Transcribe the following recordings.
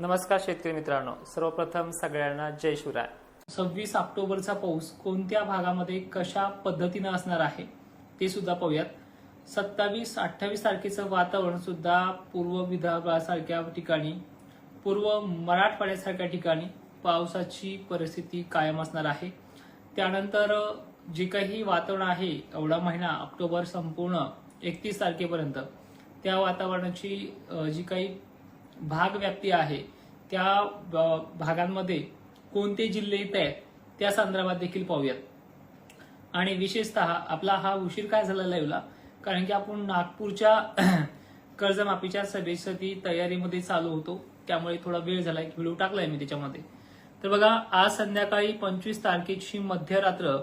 नमस्कार शेतकरी मित्रांनो सर्वप्रथम सगळ्यांना जय शिवराय. सव्वीस ऑक्टोबरचा पाऊस कोणत्या भागामध्ये कशा पद्धतीनं असणार आहे ते सुद्धा पाहूयात. सत्तावीस अठ्ठावीस तारखेचं वातावरण सुद्धा पूर्व विदर्भासारख्या ठिकाणी पूर्व मराठवाड्यासारख्या ठिकाणी पावसाची परिस्थिती कायम असणार आहे. त्यानंतर जे काही वातावरण आहे एवढा महिना ऑक्टोबर संपूर्ण एकतीस तारखेपर्यंत त्या वातावरणाची जी काही भाग व्याप्ती आहे. त्या भागांमध्ये कोणते जिल्हे येत आहेत त्या संदर्भात देखील पाहूयात. आणि विशेषतः आपला हा उशीर काय झाला लाईव्हला? कारण की आपण नागपूरच्या कर्जमाफीच्या सभेसाठी तयारीमध्ये चालू होतो. त्यामुळे थोडा वेळ झाला एक व्हिडिओ टाकलाय मी त्याच्यामध्ये. तर बघा आज संध्याकाळी पंचवीस तारखेची मध्यरात्र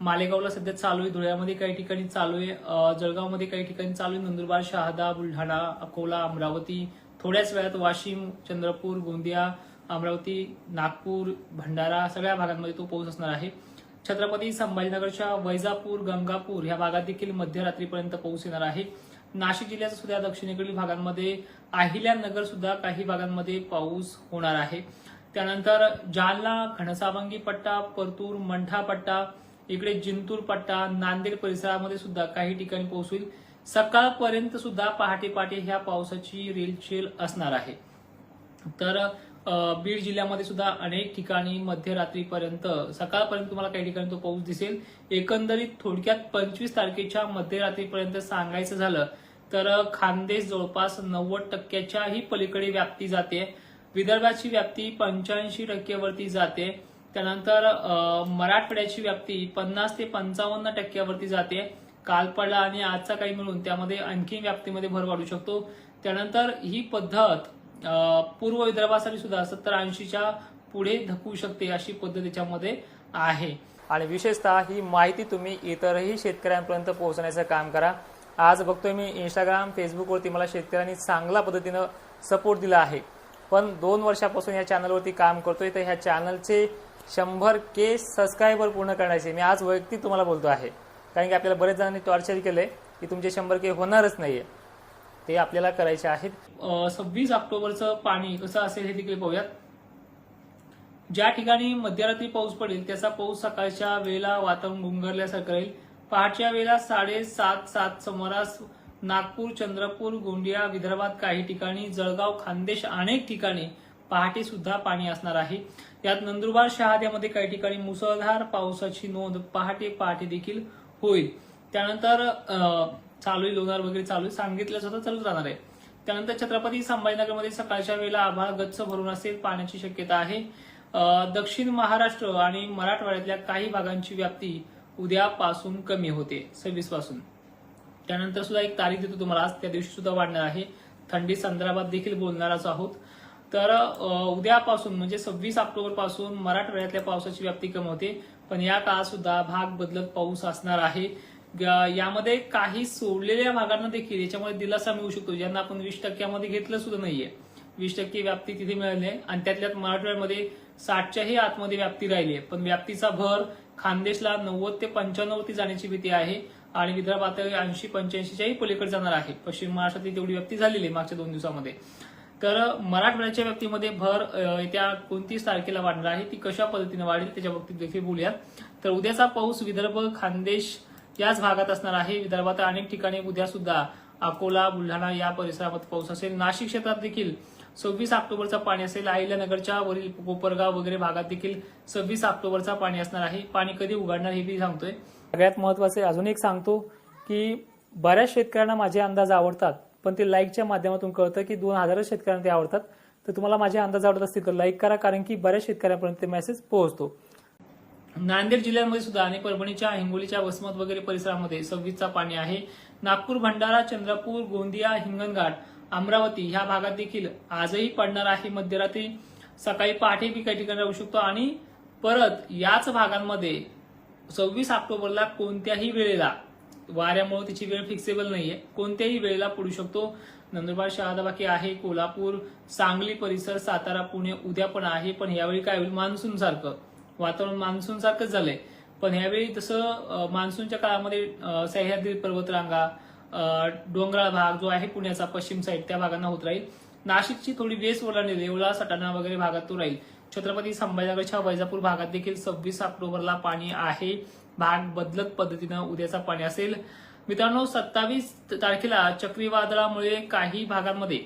मालेगावला सध्या चालू आहे. धुळ्यामध्ये काही ठिकाणी चालू आहे. जळगावमध्ये काही ठिकाणी चालू आहे. नंदुरबार शहादा बुलढाणा अकोला अमरावती थोड्याच वेळात वाशिम चंद्रपूर गोंदिया अमरावती नागपूर भंडारा सगळ्या भागांमध्ये तो पाऊस असणार आहे. छत्रपती संभाजीनगरच्या वैजापूर गंगापूर ह्या भागात देखील मध्यरात्रीपर्यंत पाऊस येणार आहे. नाशिक जिल्ह्याच्या सुद्धा दक्षिणेकडील भागांमध्ये अहिल्यानगर सुद्धा काही भागांमध्ये पाऊस होणार आहे. त्यानंतर जालना घनसावंगी पट्टा परतूर मंठा पट्टा इकडे जिंतूर पट्टा नांदेड परिसरामध्ये सुद्धा काही ठिकाणी पाऊस होईल. सकाळपर्यंत सुद्धा पहाटे पहाटे ह्या पावसाची रेलचेल असणार आहे. तर बीड जिल्ह्यामध्ये सुद्धा अनेक ठिकाणी मध्यरात्रीपर्यंत सकाळपर्यंत तुम्हाला काही ठिकाणी तो पाऊस दिसेल. एकंदरीत थोडक्यात पंचवीस तारखेच्या मध्यरात्रीपर्यंत सांगायचं झालं तर खानदेश जवळपास नव्वद टक्क्याच्याही पलीकडे व्याप्ती जाते. विदर्भाची व्याप्ती पंच्याऐंशी टक्क्यावरती जाते. त्यानंतर मराठवाड्याची व्याप्ती पन्नास ते पंचावन्न टक्क्यावरती जाते. काल पडला आणि आजचा काही मिळून त्यामध्ये आणखी व्याप्तीमध्ये भर वाढू शकतो. त्यानंतर ही पद्धत पूर्व विदर्भासाठी सुद्धा सत्तर ऐंशीच्या पुढे धकवू शकते अशी पद्धत त्याच्यामध्ये आहे. आणि विशेषतः ही माहिती तुम्ही इतरही शेतकऱ्यांपर्यंत पोहोचण्याचं काम करा. आज बघतोय मी इंस्टाग्राम फेसबुकवरती मला शेतकऱ्यांनी चांगल्या पद्धतीनं सपोर्ट दिला आहे. पण दोन वर्षापासून या चॅनलवरती काम करतोय तर ह्या चॅनलचे शंभर के सबस्क्रायबर पूर्ण करण्याचे मी आज वैयक्तिक तुम्हाला बोलतो आहे. कारण की आपल्याला बरेच जणांनी टॉर्चर केलंय की तुमचे शंभर के होणारच नाहीये. ते आपल्याला करायचे आहेत. सव्वीस ऑक्टोबरचं पाणी कसं असेल हे देखील पाहूयात. ज्या ठिकाणी मध्यरात्री पाऊस पडेल त्याचा पाऊस सकाळच्या वेळेला वातावरण घुंगरल्यासारखं राहील. पहाटच्या वेळेला साडेसात सात सुमारास नागपूर चंद्रपूर गोंदिया विदर्भात काही ठिकाणी जळगाव खानदेश अनेक ठिकाणी पहाटे सुद्धा पाणी असणार आहे. यात नंदुरबार शहाद्यामध्ये काही ठिकाणी मुसळधार पावसाची नोंद पहाटे पहाटे देखील होईल. त्यानंतर चालू आहे लोणार वगैरे चालू आहे सांगितलं सुद्धा चालूच राहणार आहे. त्यानंतर छत्रपती संभाजीनगरमध्ये सकाळच्या वेळेला आभाळ गच्च भरून असेल पाण्याची शक्यता आहे. दक्षिण महाराष्ट्र आणि मराठवाड्यातल्या काही भागांची व्याप्ती उद्यापासून कमी होते सव्वीसपासून त्यानंतर सुद्धा एक तारीख देतो तुम्हाला आज त्या दिवशी सुद्धा वाढणार आहे. थंडी संदर्भात देखील बोलणारच आहोत. तर उद्यापासून म्हणजे सव्वीस ऑक्टोबरपासून मराठवाड्यातल्या पावसाची व्याप्ती कमी होते. पण या काळात सुद्धा भाग बदलत पाऊस असणार आहे. यामध्ये काही सोडलेल्या भागांना देखील याच्यामध्ये दिलासा मिळू शकतो ज्यांना आपण वीस टक्क्यामध्ये घेतलं सुद्धा नाहीये. वीस टक्के व्याप्ती तिथे मिळाली आहे आणि त्यातल्यात मराठवाड्यामध्ये साठच्याही आतमध्ये व्याप्ती राहिली आहे. पण व्याप्तीचा भर खानदेशला नव्वद ते पंच्याण्णव जाण्याची भीती आहे आणि विदर्भात ऐंशी पंच्याऐंशीच्याही पलीकडे जाणार आहे. पश्चिम महाराष्ट्रातली तेवढी व्याप्ती झालेली आहे मागच्या दोन दिवसामध्ये. तर मराठवाड्याच्या व्याप्तीमध्ये भर येत्या कोणतीस तारखेला वाढणार आहे. ती कशा पद्धतीने वाढेल त्याच्या बाबतीत देखील बोलूया तर उद्याचा पाऊस विदर्भ खानदेश याच भागात असणार आहे. विदर्भात अनेक ठिकाणी उद्या सुद्धा अकोला बुलढाणा या परिसरामध्ये पाऊस असेल. नाशिक क्षेत्रात देखील सव्वीस ऑक्टोबरचा पाणी असेल. अहिल्यानगरच्या वरील कोपरगाव वगैरे भागात देखील सव्वीस ऑक्टोबरचा पाणी असणार आहे. पाणी कधी उघडणार हे मी सांगतोय. सगळ्यात महत्त्वाचे अजून एक सांगतो की बऱ्याच शेतकऱ्यांना माझे अंदाज आवडतात. पण ते लाईकच्या माध्यमातून कळतं की दोन हजारच शेतकऱ्यांना ते आवडतात. तर तुम्हाला माझे अंदाज आवडत असतील तर लाईक करा कारण की बऱ्याच शेतकऱ्यांपर्यंत ते मेसेज पोहोचतो. नांदेड जिल्ह्यामध्ये सुद्धा आणि परभणीच्या हिंगोलीच्या वसमत वगैरे परिसरामध्ये सव्वीसचा पाणी आहे. नागपूर भंडारा चंद्रपूर गोंदिया हिंगणघाट अमरावती ह्या भागात देखील आजही पडणार आहे मध्यरात्री. सकाळी पहाटे बी काही ठिकाणी राहू शकतो आणि परत याच भागांमध्ये सव्वीस ऑक्टोबरला कोणत्याही वेळेला वाऱ्यामुळे त्याची वेळ फिक्सेबल नाहीये. कोणत्याही वेळेला पडू शकतो. नंदुरबार शहादाबाकी आहे कोल्हापूर सांगली परिसर सातारा पुणे उद्या पण आहे पण यावेळी काय होईल? मान्सून सारखं वातावरण मान्सून सारखंच झालंय. पण यावेळी तसं मान्सूनच्या काळामध्ये सह्याद्री पर्वतरांगा डोंगराळ भाग जो आहे पुण्याचा पश्चिम साईड त्या भागांना होत राहील. नाशिकची थोडी वेस ओलांडलेली येवला सटाणा वगैरे भागात तो राहील. छत्रपती संभाजीनगरच्या वैजापूर भागात देखील सव्वीस ऑक्टोबरला पाणी आहे. भाग बदलत पद्धतीनं उद्याचा पाणी असेल. मित्रांनो सत्तावीस तारखेला चक्रीवादळामुळे काही भागांमध्ये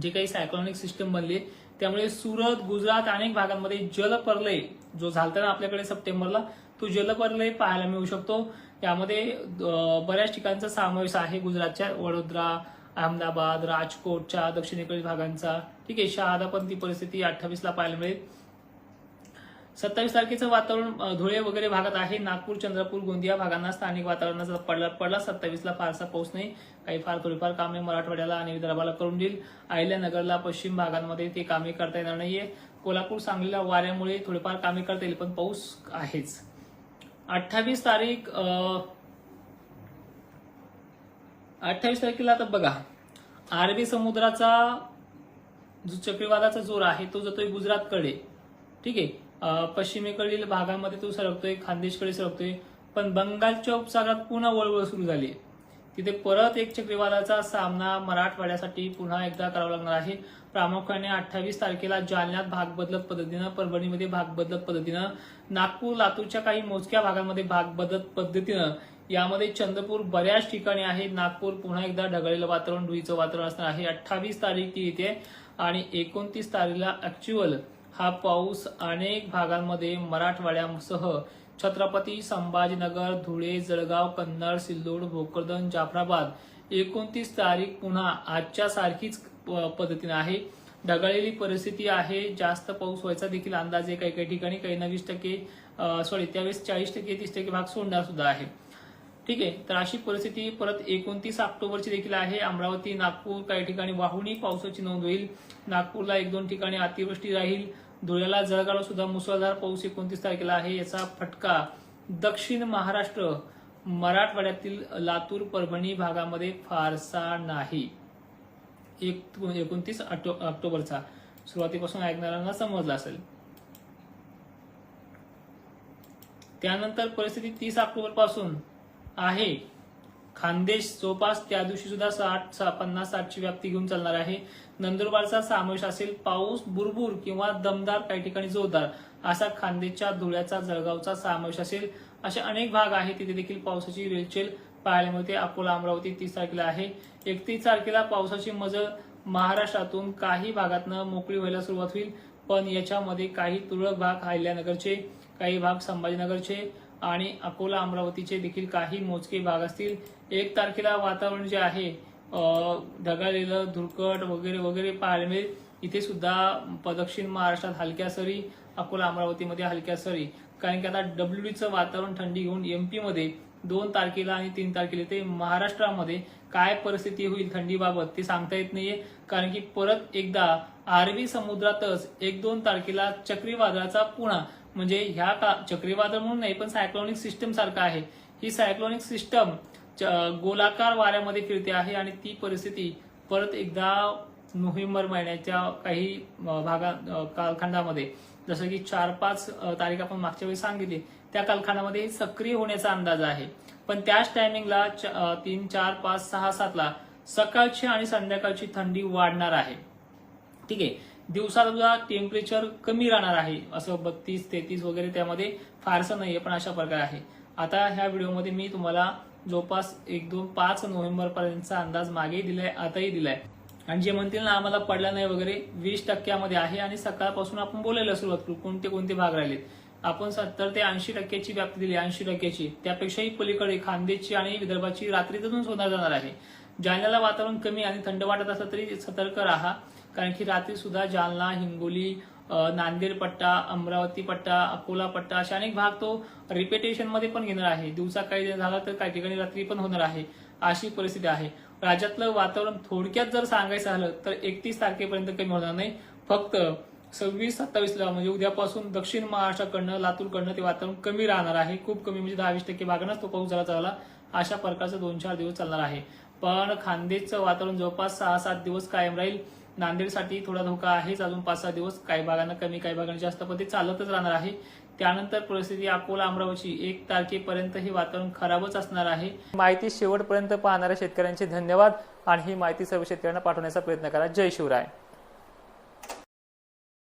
जे काही सायक्लॉनिक सिस्टम बनली त्यामुळे सुरत गुजरात अनेक भागांमध्ये जलप्रलय जो झालता आपल्याकडे सप्टेंबरला तो जलप्रलय पाहायला मिळू शकतो. यामध्ये बऱ्याच ठिकाणचा समावेश आहे गुजरातच्या वडोदरा अहमदाबाद राजकोटच्या दक्षिणेकडील भागांचा. ठीक आहे शहादा पण ती परिस्थिती अठ्ठावीसला पाहायला मिळेल. सत्तावीस तारखेचं वातावरण धुळे वगैरे भागात आहे. नागपूर चंद्रपूर गोंदिया भागांना स्थानिक वातावरणाचा पडला पडला सत्तावीसला फारसा पाऊस नाही. काही फार थोडीफार कामे मराठवाड्याला आणि विदर्भाला करून देईल. अहिल्यानगरला पश्चिम भागांमध्ये ते कामे करता येणार नाहीये. कोल्हापूर सांगलीला वाऱ्यामुळे थोडेफार कामे करता येईल पण पाऊस आहेच. अठ्ठावीस तारीख अठ्ठावीस तारखेला आता बघा अरबी समुद्राचा जो चक्रीवादाचा जोर आहे तो जातोय गुजरातकडे. ठीक आहे? पश्चिमेकडील भागामध्ये तो सरकतोय खानदेशकडे सरकतोय. पण बंगालच्या उपसागरात पुन्हा वळवळ सुरू झाली आहे. तिथे परत एक चक्रीवादाचा सामना मराठवाड्यासाठी पुन्हा एकदा करावा लागणार आहे. प्रामुख्याने अठ्ठावीस तारखेला जालन्यात भाग बदलत पद्धतीनं परभणीमध्ये भाग बदलत पद्धतीनं नागपूर लातूरच्या काही मोजक्या भागांमध्ये भाग बदलत पद्धतीनं यामध्ये चंद्रपूर बऱ्याच ठिकाणी आहे नागपूर पुन्हा एकदा ढगाळलेलं वातावरण धुईचं वातावरण असणार आहे. अठ्ठावीस तारीख ती येते आणि एकोणतीस तारीखला ऍक्च्युअल हा पाऊस अनेक भागांमध्ये मराठवाड्यासह छत्रपती संभाजीनगर धुळे जळगाव कन्नड सिल्लोड भोकरदन जाफराबाद एकोणतीस तारीख पुन्हा आजच्या सारखीच प- पद्धतीने आहे. ढगाळलेली परिस्थिती आहे. जास्त पाऊस व्हायचा देखील अंदाज आहे. काही काही ठिकाणी काही नवीस टक्के सॉरी त्यावेळेस चाळीस टक्के तीस टक्के भाग सोडणार सुद्धा आहे. ठीक आहे. तर अशी परिस्थिती परत एकोणतीस ऑक्टोबरची देखील आहे. अमरावती नागपूर काही ठिकाणी वाहुणी पावसाची नोंद होईल. नागपूरला एक दोन ठिकाणी अतिवृष्टी राहील. धुळ्याला जळगावला सुद्धा मुसळधार पाऊस एकोणतीस तारखेला आहे याचा फटका दक्षिण महाराष्ट्र मराठवाड्यातील लातूर परभणी भागामध्ये फारसा नाही. एक एकोणतीस ऑक्टोबरचा. सुरुवातीपासून ऐकणाऱ्यांना समजला असेल. त्यानंतर परिस्थिती तीस ऑक्टोबरपासून आहे. खानदेश जवळपास त्या दिवशी सुद्धा साठ सा- पन्नास साठची व्याप्ती घेऊन चालणार आहे. नंदुरबारचा समावेश असेल पाऊस बुरबुर किंवा दमदार काही ठिकाणी जोरदार असा खानदेशच्या धुळ्याचा जळगावचा समावेश असेल. असे अनेक भाग आहेत तिथे देखील पावसाची रेलचेल पाहायला मिळते. अकोला अमरावती तीस तारखेला आहे. एकतीस तारखेला पावसाची मजल महाराष्ट्रातून काही भागातनं मोकळी व्हायला सुरुवात होईल. पण याच्यामध्ये काही तुरळक भाग अहिल्यानगरचे काही भाग संभाजीनगरचे आणि अकोला अमरावतीचे देखील काही मोजके भाग असतील. एक तारखेला वातावरण जे आहे ढगाळलेलं धुरकट वगैरे वगैरे पाहायला मिळेल. इथे सुद्धा दक्षिण महाराष्ट्रात हलक्या सरी अकोला अमरावतीमध्ये हलक्या सरी. कारण की आता डब्ल्यू डीचं वातावरण थंडी घेऊन एम पीमध्ये दोन तारखेला आणि तीन तारखेला ते महाराष्ट्रामध्ये काय परिस्थिती होईल थंडीबाबत ते सांगता येत नाहीये. कारण की परत एकदा अरबी समुद्रातच एक दोन तारखेला चक्रीवादळाचा पुन्हा म्हणजे ह्या का चक्रीवादळ म्हणून नाही पण सायक्लोनिक सिस्टम सारखं आहे. ही सायक्लोनिक सिस्टम गोलाकार वाऱ्यामध्ये फिरते आहे आणि ती परिस्थिती परत एकदा नोव्हेंबर महिन्याच्या काही भागा भागात कालखंडामध्ये जसं की चार पाच तारीख आपण मागच्या वेळी सांगितली त्या कालखंडामध्ये सक्रिय होण्याचा अंदाज आहे. पण त्याच टायमिंगला च- तीन चार पाच सहा सातला सकाळची आणि संध्याकाळची थंडी वाढणार आहे. ठीक आहे? दिवसा सुद्धा टेम्परेचर कमी राहणार आहे. असं बत्तीस तेहतीस वगैरे त्यामध्ये फारसं नाहीये पण अशा प्रकारे आहे. आता ह्या व्हिडिओमध्ये मी तुम्हाला जवळपास एक दोन पाच नोव्हेंबर पर्यंतचा अंदाज मागे दिलाय आताही दिलाय. आणि जे म्हणतील ना आम्हाला पडला नाही वगैरे वीस टक्क्यामध्ये आहे आणि सकाळपासून आपण बोलायला सुरुवात करू. कोणते कोणते भाग राहिलेत? आपण सत्तर ते ऐंशी टक्क्याची व्याप्ती दिली. ऐंशी टक्क्याची. त्यापेक्षाही पलीकडे खानदेशची आणि विदर्भाची रात्रीतून होणार जाणार आहे. जालन्याला वातावरण कमी आणि थंड वाटत असलं तरी सतर्क राहा. कारण की रात्री सुद्धा जालना हिंगोली नांदेड पट्टा अमरावती पट्टा अकोला पट्टा असे अनेक भाग तो रिपिटेशनमध्ये पण घेणार आहे. दिवसा काही झाला तर काही ठिकाणी रात्री पण होणार आहे. अशी परिस्थिती आहे. राज्यातलं वातावरण थोडक्यात जर सांगायचं झालं तर एकतीस तारखेपर्यंत कमी होणार नाही. फक्त सव्वीस सत्तावीसला म्हणजे उद्यापासून दक्षिण महाराष्ट्राकडनं लातूरकडनं ते वातावरण कमी राहणार आहे. खूप कमी म्हणजे दहावीस टक्के भागानंच तो पाऊस झाला चालला अशा प्रकारचं दोन चार दिवस चालणार आहे. पण खानदेशचं वातावरण जवळपास सहा सात दिवस कायम राहील. नांदेडसाठी थोडा धोका आहेच. अजून पाच सहा दिवस काही भागांना कमी काही भागांना जास्त पण ते चालतच राहणार आहे. त्यानंतर परिस्थिती अकोला अमरावती. एक तारखेपर्यंत हे वातावरण खराबच असणार आहे. माहिती शेवटपर्यंत पाहणाऱ्या शेतकऱ्यांचे धन्यवाद आणि ही माहिती सर्व शेतकऱ्यांना पाठवण्याचा प्रयत्न करा. जय शिवराय.